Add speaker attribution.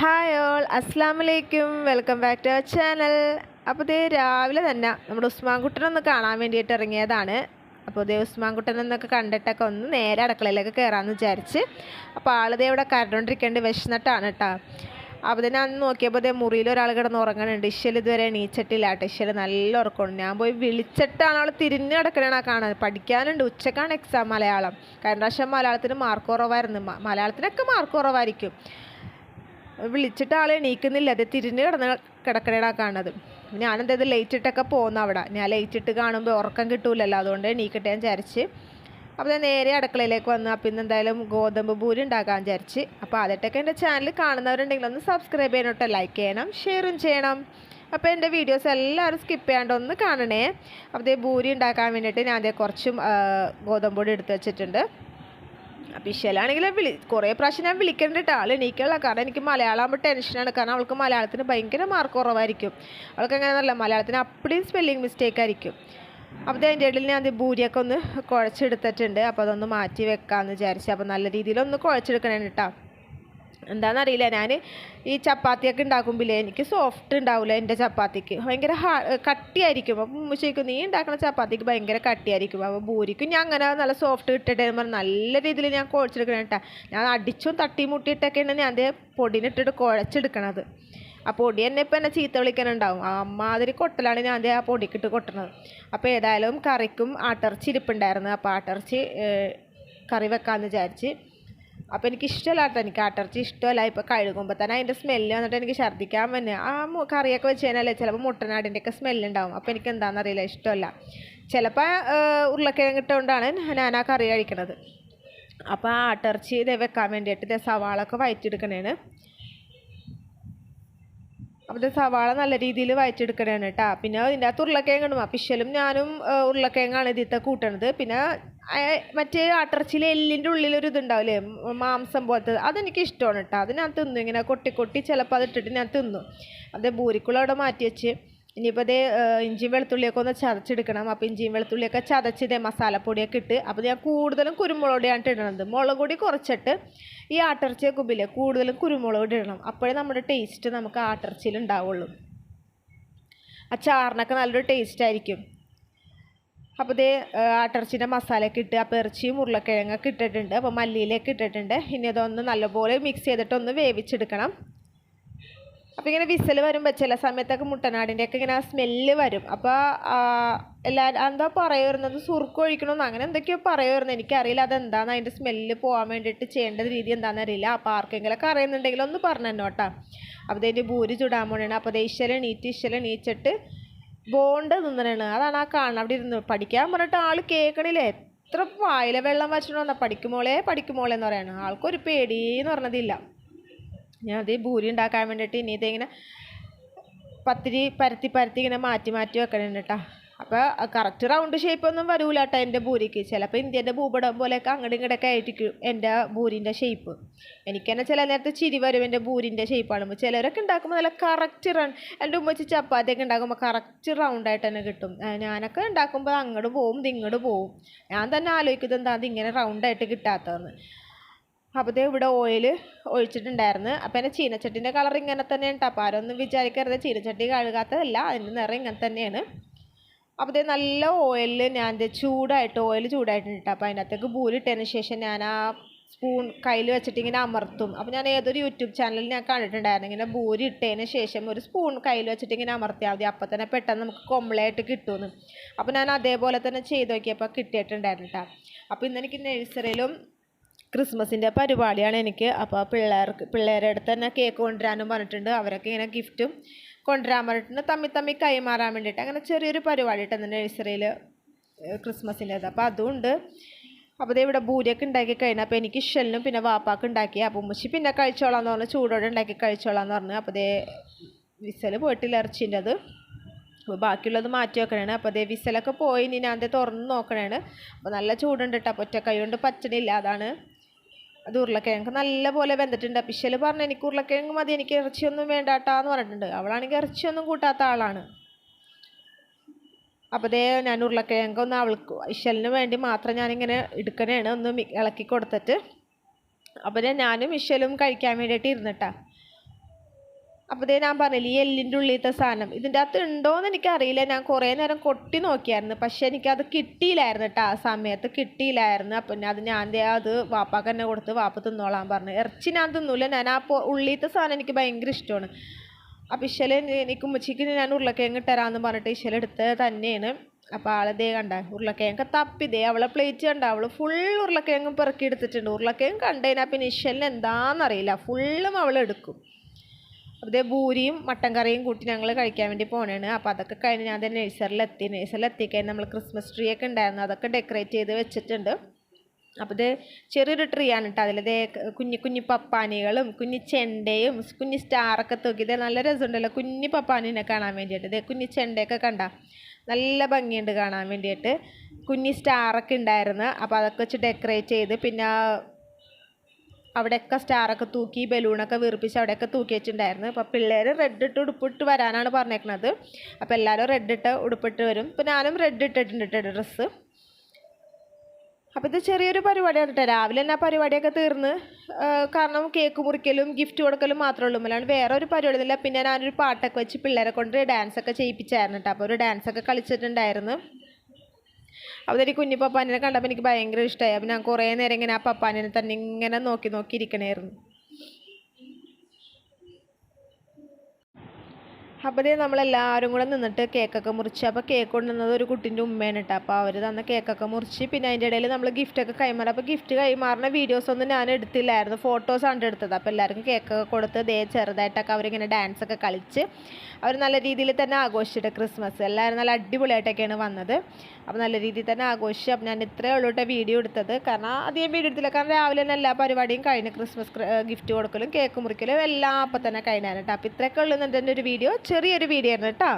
Speaker 1: Hi all അസ്സാം വലൈക്കും welcome back to our channel അപ്പോൾ ഇതേ രാവിലെ തന്നെ നമ്മുടെ ഉസ്മാൻകുട്ടനെ ഒന്ന് കാണാൻ വേണ്ടിയിട്ട് ഇറങ്ങിയതാണ്. അപ്പോൾ ഇതേ ഉസ്മാൻകുട്ടനൊന്നൊക്കെ കണ്ടിട്ടൊക്കെ ഒന്ന് നേരെ അടുക്കളയിലേക്ക് കയറാമെന്ന് വിചാരിച്ച്. അപ്പോൾ ആളിതേ ഇവിടെ കരണ്ടോണ്ടിരിക്കേണ്ട വിശന്നിട്ടാണ് കേട്ടോ അപ്പോൾ തന്നെ അന്ന് നോക്കിയപ്പോൾ ഇതേ മുറിയിൽ ഒരാൾ കിടന്ന് ഉറങ്ങണുണ്ട്. ഇഷ്യൽ ഇതുവരെ എണീച്ചിട്ടില്ല കേട്ടോ ഇഷ്യൽ നല്ല ഉറക്കമുണ്ട് ഞാൻ പോയി വിളിച്ചിട്ടാണ് അവൾ തിരിഞ്ഞ് കിടക്കണ കാണാൻ. പഠിക്കാനുണ്ട്. ഉച്ചക്കാണ് എക്സാം മലയാളം. കഴിഞ്ഞ പ്രാവശ്യം മലയാളത്തിന് മാർക്ക് കുറവായിരുന്നു. മലയാളത്തിനൊക്കെ മാർക്ക് കുറവായിരിക്കും. വിളിച്ചിട്ട് ആളെ എണീക്കുന്നില്ല. അത് തിരിഞ്ഞ് കിടന്ന് കിടക്കണേടാ കാണുന്നത്. ഞാനെന്തായത് ലൈറ്റ് ഇട്ടൊക്കെ പോകുന്ന അവിടെ. ഞാൻ ലൈറ്റ് ഇട്ട് കാണുമ്പോൾ ഉറക്കം കിട്ടൂലല്ലോ. അതുകൊണ്ട് എണീക്കട്ടെ ഞാൻ വിചാരിച്ച്. അപ്പോൾ ഞാൻ നേരെ അടുക്കളയിലേക്ക് വന്നു അപ്പം ഇന്ന് എന്തായാലും ഗോതമ്പ് പൂരി ഉണ്ടാക്കാൻ വിചാരിച്ച്. അപ്പോൾ ആദ്യമായിട്ടൊക്കെ എന്റെ ചാനൽ കാണുന്നവരുണ്ടെങ്കിൽ ഒന്ന് സബ്സ്ക്രൈബ് ചെയ്യണം ലൈക്ക് ചെയ്യണം ഷെയറും ചെയ്യണം. അപ്പോൾ എന്റെ വീഡിയോസ് എല്ലാവരും സ്കിപ്പ് ചെയ്യാണ്ട് ഒന്ന് കാണണേ. അപ്പോൾ പൂരി ഉണ്ടാക്കാൻ വേണ്ടിയിട്ട് ഞാൻ അതേ കുറച്ചും ഗോതമ്പ് പൊടി എടുത്ത് വെച്ചിട്ടുണ്ട്. അപ്പോൾ ഇഷലാണെങ്കിൽ വിളി കുറേ പ്രാവശ്യം ഞാൻ വിളിക്കേണ്ട കേട്ടോ. ആൾ എണീക്കുള്ള കാരണം എനിക്ക് മലയാളം ടെൻഷനാണ്. കാരണം അവൾക്ക് മലയാളത്തിന് ഭയങ്കര മാർക്ക് കുറവായിരിക്കും. അവൾക്ക് അങ്ങനെയൊന്നുമല്ല മലയാളത്തിന് അപ്പടിയും സ്പെല്ലിങ് മിസ്റ്റേക്ക് ആയിരിക്കും. അപ്പോൾ അതിന്റെ ഇടയിൽ ഞാൻ അത് ഭൂരിയൊക്കെ ഒന്ന് കുഴച്ചെടുത്തിട്ടുണ്ട്. അപ്പോൾ അതൊന്ന് മാറ്റി വെക്കാമെന്ന് വിചാരിച്ചു. അപ്പോൾ നല്ല രീതിയിലൊന്ന് കുഴച്ചെടുക്കണേ കേട്ടോ. എന്താണെന്നറിയില്ല ഞാൻ ഈ ചപ്പാത്തിയൊക്കെ ഉണ്ടാക്കുമ്പോഴേ എനിക്ക് സോഫ്റ്റ് ഉണ്ടാവില്ല എന്റെ ചപ്പാത്തിക്ക്. ഭയങ്കര ഹാ കട്ടിയായിരിക്കും. അപ്പം ഉമ്മ ചോദിക്കും നീ ഉണ്ടാക്കുന്ന ചപ്പാത്തിക്ക് ഭയങ്കര കട്ടിയായിരിക്കും. അപ്പോൾ ഭൂരിക്കും ഞാൻ അങ്ങനെ നല്ല സോഫ്റ്റ് കിട്ടട്ടെ എന്ന് പറഞ്ഞ്. നല്ല രീതിയിൽ ഞാൻ കുഴച്ചെടുക്കണം കേട്ടോ ഞാൻ അടിച്ചും തട്ടിയും മുട്ടിയിട്ടൊക്കെയാണ് ഞാൻ അതേ പൊടിനിട്ടിട്ട് കുഴച്ചെടുക്കണത്. ആ പൊടി തന്നെ ഇപ്പം എന്നെ ചീത്ത വിളിക്കാനുണ്ടാവും അമ്മാതിരി കൊട്ടലാണ് ഞാൻ അതേ ആ പൊടിക്കിട്ട് കൊട്ടണത്. അപ്പോൾ ഏതായാലും കറിക്കും ആട്ടിറച്ചി ഇരിപ്പുണ്ടായിരുന്നു. അപ്പോൾ ആട്ടിറച്ചി കറി വെക്കാമെന്ന് വിചാരിച്ച് അപ്പോൾ എനിക്ക് ഇഷ്ടമല്ലാത്ത എനിക്ക് അട്ടർച്ചി ഇഷ്ടമല്ല. ഇപ്പോൾ കഴുകുമ്പോൾ തന്നെ അതിന്റെ സ്മെല്ല് വന്നിട്ട് എനിക്ക് ഛർദ്ദിക്കാൻ പറ്റുന്നത് ആ കറിയൊക്കെ വെച്ച് കഴിഞ്ഞാൽ ചിലപ്പോൾ മുട്ടനാടിന്റെ ഒക്കെ സ്മെല്ല് ഉണ്ടാവും. അപ്പോൾ എനിക്ക് എന്താണെന്നറിയില്ല ഇഷ്ടമല്ല. ചിലപ്പോൾ ഉരുളക്കിഴങ്ങ് ഇട്ടുകൊണ്ടാണ് ഞാൻ ആ കറി കഴിക്കണത്. അപ്പോൾ ആ അട്ടർച്ചി ഇത് വെക്കാൻ വേണ്ടിയിട്ട് ഇത് സവാളൊക്കെ വയറ്റിയെടുക്കണേന് അപ്പോൾ ഇത് സവാള നല്ല രീതിയിൽ വയറ്റിയെടുക്കണേണ് കേട്ടോ പിന്നെ ഇതിന്റെ അകത്ത് ഉരുളക്കിഴങ്ങ് ഇടും. പിശലും ഞാനും ഉരുളക്കിഴങ്ങാണ് ഇതിത്തെ കൂട്ടണത്. പിന്നെ മറ്റേ ആട്ടിറച്ചിയിലെ എല്ലിന്റെ ഉള്ളിലൊരു ഇതുണ്ടാവില്ലേ? മാംസം പോലത്തെ. അതെനിക്ക് ഇഷ്ടമാണ് കേട്ടോ. അത് ഞാൻ തിന്നു. ഇങ്ങനെ കൊട്ടി കൊട്ടി ചിലപ്പോൾ അത് ഇട്ടിട്ട് ഞാൻ തിന്നു. അത് ബൂരിക്കുള്ള അവിടെ മാറ്റി വെച്ച്. ഇനിയിപ്പോൾ അതേ ഇഞ്ചിയും വെളുത്തുള്ളിയൊക്കെ ഒന്ന് ചതച്ചെടുക്കണം. അപ്പോൾ ഇഞ്ചിയും വെളുത്തുള്ളിയൊക്കെ ചതച്ച് ഇതേ മസാലപ്പൊടിയൊക്കെ ഇട്ട് അപ്പോൾ ഞാൻ കൂടുതലും കുരുമുളക് പൊടിയാണ് ഇടണത്. മുളക് പൊടി കുറച്ചിട്ട് ഈ ആട്ടിറച്ചിയൊക്കെ ഉപ്പില്ലേ കൂടുതലും കുരുമുളക് പൊടി ഇടണം. അപ്പോഴേ നമ്മുടെ ടേസ്റ്റ് നമുക്ക് ആട്ടിറച്ചിയിൽ ഉണ്ടാവുള്ളൂ ആ ചാറിനൊക്കെ നല്ലൊരു ടേസ്റ്റ് ആയിരിക്കും. അപ്പോൾ ഇതേ ആട്ടിറച്ചിന്റെ മസാലയൊക്കെ ഇട്ട് അപ്പോൾ ഇറച്ചിയും ഉരുളക്കിഴങ്ങൊക്കെ ഇട്ടിട്ടുണ്ട്. അപ്പോൾ മല്ലിയിലേക്ക് ഇട്ടിട്ടുണ്ട്. ഇനി അതൊന്ന് നല്ലപോലെ മിക്സ് ചെയ്തിട്ട് ഒന്ന് വേവിച്ചെടുക്കണം. അപ്പോൾ ഇങ്ങനെ വിസൽ വരുമ്പോൾ ചില സമയത്തൊക്കെ മുട്ടനാടിന്റെയൊക്കെ ഇങ്ങനെ ആ സ്മെല്ല് വരും. അപ്പോൾ എല്ലാ എന്താ പറയുന്നത് സുർക്ക് ഒഴിക്കണമെന്ന് അങ്ങനെ എന്തൊക്കെയോ പറയുമായിരുന്നു എനിക്കറിയില്ല അതെന്താണ് അതിന്റെ സ്മെല്ല് പോകാൻ വേണ്ടിയിട്ട് ചെയ്യേണ്ട രീതി എന്താണെന്ന് അറിയില്ല അപ്പോൾ ആർക്കെങ്കിലൊക്കെ അറിയുന്നുണ്ടെങ്കിൽ ഒന്ന് പറഞ്ഞു തന്നോട്ടാ അപ്പോൾ ഇതിന്റെ ഭൂരി ചുടാൻ പോണേണ്. അപ്പോൾ ദേശല നീറ്റ് ഇശല നീച്ചിട്ട് ബോണ്ട് തിന്നണാണ് അതാണ് ആ കാണുന്നത് അവിടെ ഇരുന്ന് പഠിക്കാൻ പറഞ്ഞിട്ട് ആൾ കേൾക്കണില്ല എത്ര വായിലെ വെള്ളം വച്ചിട്ട് വന്നാൽ പഠിക്കുമോളെ പഠിക്കുമോളെ എന്ന് പറയാണ്. ആൾക്കൊരു പേടി എന്ന് പറഞ്ഞതില്ല. ഞാൻ അത് ഭൂരി ഉണ്ടാക്കാൻ വേണ്ടിയിട്ട് ഇനി ഇതിങ്ങനെ പത്തിരി പരത്തി പരത്തി ഇങ്ങനെ മാറ്റി മാറ്റി വെക്കണം കേട്ടോ അപ്പോൾ കറക്റ്റ് റൗണ്ട് ഷേപ്പ് ഒന്നും വരൂല കേട്ടോ എന്റെ ഭൂരിക്ക്. ചിലപ്പോൾ ഇന്ത്യന്റെ ഭൂപടം പോലെയൊക്കെ അങ്ങോട്ടും ഇങ്ങോട്ടൊക്കെ ആയിരിക്കും എന്റെ ഭൂരിന്റെ ഷേപ്പ് എനിക്ക് തന്നെ ചില നേരത്തെ ചിരി വരും എന്റെ ഭൂരിന്റെ ഷേപ്പ് കാണുമ്പോൾ ചിലരൊക്കെ ഉണ്ടാക്കുമ്പോൾ നല്ല കറക്റ്റ് റൗണ്ട് എന്റെ ഉമ്മച്ചി ചപ്പാത്തിയൊക്കെ ഉണ്ടാക്കുമ്പോൾ കറക്റ്റ് റൗണ്ടായിട്ട് തന്നെ കിട്ടും. ഞാനൊക്കെ ഉണ്ടാക്കുമ്പോൾ അങ്ങോട്ട് പോവും ഇത് ഇങ്ങോട്ട് പോവും. ഞാൻ തന്നെ ആലോചിക്കുന്നത് എന്താ ഇങ്ങനെ റൗണ്ടായിട്ട് കിട്ടാത്തതെന്ന്. അപ്പോൾ ദേ ഇവിടെ ഓയിൽ ഒഴിച്ചിട്ടുണ്ടായിരുന്നു. അപ്പോൾ എന്റെ ചീനച്ചട്ടിന്റെ കളർ ഇങ്ങനെ തന്നെയാണ് അപ്പോൾ വിചാരിക്കരുത്. ചീനച്ചട്ടി കഴുകാത്തതല്ല. അതിന്റെ നിറം ഇങ്ങനെ തന്നെയാണ്. അപ്പോൾ ദേ നല്ല ഓയിലിൽ ഞാൻ ദേ ചൂടായിട്ട് ഓയിൽ ചൂടായിട്ടുണ്ട് കേട്ടോ അപ്പോൾ അതിനകത്തേക്ക് പൂരി ഇട്ടതിന് ശേഷം ഞാൻ ആ സ്പൂൺ കയ്യിൽ വെച്ചിട്ട് ഇങ്ങനെ അമർത്തും. അപ്പോൾ ഞാൻ ഏതൊരു യൂട്യൂബ് ചാനലിൽ ഞാൻ കണ്ടിട്ടുണ്ടായിരുന്നു. ഇങ്ങനെ പൂരി ഇട്ടതിന് ശേഷം ഒരു സ്പൂൺ കയ്യിൽ വെച്ചിട്ട് ഇങ്ങനെ അമർത്തിയാൽ മതി. അപ്പോൾ തന്നെ പെട്ടെന്ന് നമുക്ക് കൊമ്പളയായിട്ട് കിട്ടുമെന്ന് അപ്പോൾ ഞാൻ അതേപോലെ തന്നെ ചെയ്ത് നോക്കിയപ്പോൾ കിട്ടിയിട്ടുണ്ടായിരുന്നു കേട്ടോ അപ്പോൾ ഇന്ന് എനിക്ക് നഴ്സറിയിലും ക്രിസ്മസിന്റെ പരിപാടിയാണ് എനിക്ക്. അപ്പോൾ പിള്ളേർക്ക് പിള്ളേരുടെ അടുത്ത് തന്നെ കേക്ക് കൊണ്ടുവരാനും പറഞ്ഞിട്ടുണ്ട്. അവരൊക്കെ ഇങ്ങനെ ഗിഫ്റ്റും കൊണ്ടുവരാൻ പറഞ്ഞിട്ടുണ്ട്. തമ്മി തമ്മി കൈമാറാൻ വേണ്ടിയിട്ട്. അങ്ങനെ ചെറിയൊരു പരിപാടി ഇട്ടുണ്ട് നഴ്സറിയിൽ ക്രിസ്മസിന്റേത് അപ്പോൾ അതുകൊണ്ട് അപ്പോൾ ദേ ഇവിടെ ഭൂരിയൊക്കെ ഉണ്ടാക്കി കഴിഞ്ഞാൽ അപ്പോൾ എനിക്ക് ഷെല്ലും പിന്നെ വാപ്പാക്ക് ഉണ്ടാക്കി. അപ്പോൾ ഉമ്മച്ചി പിന്നെ കഴിച്ചോളാം എന്ന് പറഞ്ഞു ചൂടോടെ ഉണ്ടാക്കി കഴിച്ചോളാം എന്ന് പറഞ്ഞു. അപ്പോൾ ദേ വിസൽ പോയിട്ടില്ല ഇറച്ചിന്റെത് അപ്പോൾ ബാക്കിയുള്ളത് മാറ്റി വെക്കണേ അപ്പോൾ അതേ വിസലൊക്കെ പോയി ഇനി ഞാൻ അത് തുറന്ന് നോക്കണേ അപ്പോൾ നല്ല ചൂടുണ്ട് കേട്ടോ അപ്പോൾ ഒറ്റ കൈ കൊണ്ട് പറ്റണില്ല. അതാണ് അത് ഉരുളക്കിഴങ്ങ് നല്ലപോലെ വെന്തിട്ടുണ്ട്. പിശൽ പറഞ്ഞു എനിക്ക് ഉരുളക്കിഴങ്ങ് മതി എനിക്ക് ഇറച്ചിയൊന്നും വേണ്ടാട്ടാന്ന് പറഞ്ഞിട്ടുണ്ട്. അവളാണെങ്കിൽ ഇറച്ചിയൊന്നും കൂട്ടാത്ത ആളാണ്. അപ്പോൾ ദേ ഞാൻ ഉരുളക്കിഴങ്ങ് ഒന്ന് അവൾക്ക് ഇശലിന് വേണ്ടി മാത്രം ഞാനിങ്ങനെ എടുക്കണേണ്. ഒന്ന് ഇളക്കി കൊടുത്തിട്ട്. അപ്പോൾ ഞാനും ഇശലും കഴിക്കാൻ വേണ്ടിയിട്ട് ഇരുന്നിട്ടാ. അപ്പോൾ ഇതേ ഞാൻ പറഞ്ഞില്ല ഈ എല്ലിന്റെ ഉള്ളിലത്തെ സാധനം. ഇതിന്റെ അകത്ത് ഉണ്ടോയെന്ന് എനിക്കറിയില്ല. ഞാൻ കുറേ നേരം കൊട്ടി നോക്കിയായിരുന്നു. പക്ഷേ എനിക്കത് കിട്ടിയില്ലായിരുന്നു കേട്ടോ ആ സമയത്ത് കിട്ടിയില്ലായിരുന്നു. അപ്പം അത് ഞാൻ അത് വാപ്പാക്ക് തന്നെ കൊടുത്ത് വാപ്പ തിന്നോളാൻ പറഞ്ഞു. ഇറച്ചി ഞാൻ തിന്നൂല. ഞാൻ ആ ഉള്ളിലത്തെ സാധനം എനിക്ക് ഭയങ്കര ഇഷ്ടമാണ്. അപ്പോൾ ഇശൽ എനിക്ക് ഉമ്മച്ചിക്ക് ഞാൻ ഉരുളക്കിഴങ്ങ് തരാമെന്ന് പറഞ്ഞിട്ട് ഇശൽ എടുത്ത് തന്നെയാണ്. അപ്പോൾ ആളതേ കണ്ട ഉരുളക്കിഴങ്ങ് തപ്പിതേ അവളെ പ്ലേറ്റ് കണ്ട. അവൾ ഫുൾ ഉരുളക്കിഴങ്ങും പെറുക്കി എടുത്തിട്ടുണ്ട്. ഉരുളക്കിഴങ്ങ് കണ്ടതിനാൽ പിന്നെ ഇശലിന് എന്താണെന്നറിയില്ല ഫുള്ളും അവൾ എടുക്കും. ഇതേ ഭൂരിയും മട്ടൻ കറിയും കൂട്ടി ഞങ്ങൾ കഴിക്കാൻ വേണ്ടി പോണേണ്. അപ്പോൾ അതൊക്കെ കഴിഞ്ഞ് ഞാൻ തന്നെ നഴ്സറിലെത്തി. നഴ്സറിലെത്തിക്കഴിഞ്ഞ് നമ്മൾ ക്രിസ്മസ് ട്രീ ഒക്കെ ഉണ്ടായിരുന്നു. അതൊക്കെ ഡെക്കറേറ്റ് ചെയ്ത് വെച്ചിട്ടുണ്ട്. അപ്പോൾ ഇത് ചെറിയൊരു ട്രീ ആണ് കേട്ടോ അതിലത് കുഞ്ഞു കുഞ്ഞു പപ്പാനികളും കുഞ്ഞു ചെണ്ടയും കുഞ്ഞു സ്റ്റാറൊക്കെ തൂക്കി. ഇത് നല്ല രസമുണ്ടല്ലോ കുഞ്ഞു പപ്പാനിനെ കാണാൻ വേണ്ടിയിട്ട്. ഇതേ കുഞ്ഞു ചെണ്ടയൊക്കെ കണ്ട നല്ല ഭംഗിയുണ്ട് കാണാൻ വേണ്ടിയിട്ട്. കുഞ്ഞു സ്റ്റാറൊക്കെ ഉണ്ടായിരുന്നു. അപ്പോൾ അതൊക്കെ വെച്ച് ഡെക്കറേറ്റ് ചെയ്ത്. പിന്നെ അവിടെയൊക്കെ സ്റ്റാറൊക്കെ തൂക്കി ബലൂണൊക്കെ വീർപ്പിച്ച് അവിടെയൊക്കെ തൂക്കി വെച്ചിട്ടുണ്ടായിരുന്നു അപ്പോൾ പിള്ളേർ റെഡ് ഇട്ട് ഉടുപ്പിട്ട് വരാനാണ് പറഞ്ഞേക്കുന്നത് അപ്പോൾ എല്ലാവരും റെഡ് ഇട്ട് ഉടുപ്പിട്ട് വരും. ഇപ്പോൾ ഞാനും റെഡ് ഇട്ടിട്ടുണ്ട് ഡ്രസ്സ് അപ്പോൾ ഇത് ചെറിയൊരു പരിപാടിയാണ് കേട്ടോ രാവിലെ തന്നെ ആ പരിപാടിയൊക്കെ തീർന്ന്. കാരണം കേക്ക് മുറിക്കലും ഗിഫ്റ്റ് കൊടുക്കലും മാത്രമേ ഉള്ളൂ. അല്ലാണ്ട് വേറെ ഒരു പരിപാടി ഇല്ല പിന്നെ ഞാനൊരു പാട്ടൊക്കെ വെച്ച് പിള്ളേരെ കൊണ്ട് ഡാൻസൊക്കെ ചെയ്യിപ്പിച്ചായിരുന്നു കേട്ടോ അപ്പോൾ ഒരു ഡാൻസൊക്കെ കളിച്ചിട്ടുണ്ടായിരുന്നു. കുഞ്ഞു പപ്പാനിനെ കണ്ടപ്പോൾ എനിക്ക് ഭയങ്കര ഇഷ്ടമായി അപ്പോൾ ഞാൻ കുറേ നേരം ഇങ്ങനെ ആ പപ്പാനെ തന്നെ ഇങ്ങനെ നോക്കി നോക്കി ഇരിക്കണമായിരുന്നു അപ്പോൾ ഇതേ നമ്മളെല്ലാവരും കൂടെ നിന്നിട്ട് കേക്കൊക്കെ മുറിച്ച്. അപ്പോൾ കേക്ക് കൊണ്ടുവന്നത് ഒരു കുട്ടീന്റെ ഉമ്മയാണ് കേട്ടോ അപ്പോൾ അവർ തന്ന കേക്കൊക്കെ മുറിച്ച്. പിന്നെ അതിന്റെ ഇടയിൽ നമ്മൾ ഗിഫ്റ്റൊക്കെ കൈമാറും. അപ്പോൾ ഗിഫ്റ്റ് കൈമാറുന്ന വീഡിയോസ് ഒന്നും ഞാൻ എടുത്തില്ലായിരുന്നു. ഫോട്ടോസ് ഫോട്ടോസാണ് എടുത്തത്. അപ്പോൾ എല്ലാവർക്കും കേക്കൊക്കെ കൊടുത്ത് ദേ ചെറുതായിട്ടൊക്കെ അവരിങ്ങനെ ഡാൻസ് ഒക്കെ കളിച്ച് അവർ നല്ല രീതിയിൽ തന്നെ ആഘോഷിച്ചിട്ട് ക്രിസ്മസ് എല്ലാവരും നല്ല അടിപൊളിയായിട്ടൊക്കെയാണ് വന്നത്. അപ്പോൾ നല്ല രീതിയിൽ തന്നെ ആഘോഷിച്ച്. അപ്പം ഞാൻ ഇത്രയേ ഉള്ളൂ വീഡിയോ എടുത്തത്. കാരണം അധികം വീഡിയോ എടുത്തില്ല. കാരണം രാവിലെ തന്നെ എല്ലാ പരിപാടിയും കഴിഞ്ഞ് ക്രിസ്മസ് ഗിഫ്റ്റ് കൊടുക്കലും കേക്ക് മുറിക്കലും എല്ലാം അപ്പം തന്നെ കഴിഞ്ഞാണ് കേട്ടോ അപ്പോൾ ഇത്രയൊക്കെ ഉള്ളൂ എന്റെ ഒരു വീഡിയോ ചെറിയൊരു വീഡിയോ ആയിരുന്നു കേട്ടോ.